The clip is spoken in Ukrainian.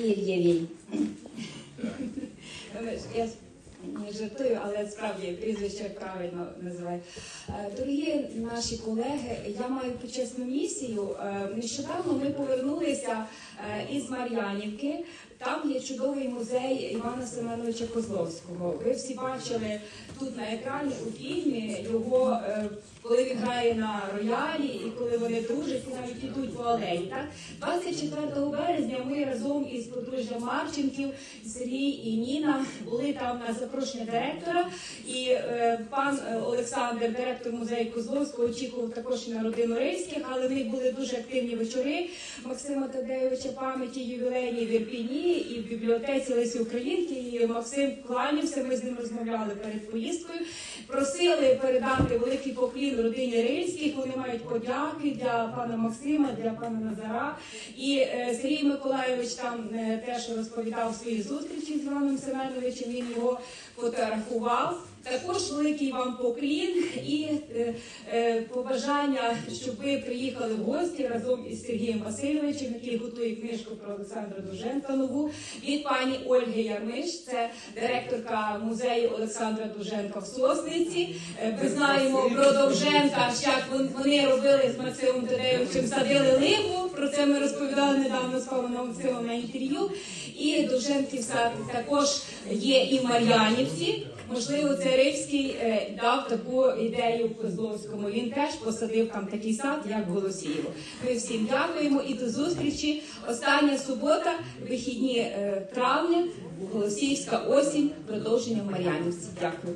Ільєвій. Я не жартую, але справді прізвище правильно називаю. Е, Дорогі наші колеги, я маю почесну місію. Е, Нещодавно ми повернулися е, із Мар'янівки. Там є чудовий музей Івана Семеновича Козловського. Ви всі бачили тут на екрані у фільмі його, коли він грає на роялі коли вони дружать, і навіть ідуть по алеї. Так? 24 березня ми разом із подружжям Марченків, Сергій і Ніна були там на запрошення директора. І е, пан е, Олександр, директор музею Козловського, очікував також на родину Рильських, але в них були дуже активні вечори Максима Тадеєвича пам'яті ювілейні в Ірпіні і в бібліотеці Лесі Українки. І Максим кланявся. Ми з ним розмовляли перед поїздкою. Просили передати великий поклін родині Рильських. Вони мають подяки для пана Максима, для пана Назара. І е, Сергій Миколайович там е, теж розповідав свої зустрічі з Іваном Семеновичем. Він його фотографував. Також великий вам поклін і е, е, побажання, щоб ви приїхали в гості разом із Сергієм Васильовичем, який готує книжку про Олександра Довженка нову від пані Ольги Ярмиш. Це директорка музею Олександра Довженка в Сосниці. Е, Ми знаємо про Довженка, як вони робили з Максимом Тадеєвичем, садили липу. Про це ми розповідали недавно з паном Максимом на інтерв'ю. І Довженків сад також є і в Мар'янівці. Можливо, це Ривський е, дав таку ідею в Козловському. Він теж посадив там такий сад, як Голосієво. Ми всім дякуємо і до зустрічі. Остання субота, вихідні е, травня, Голосіївська осінь, продовження в Мар'янівці. Дякую.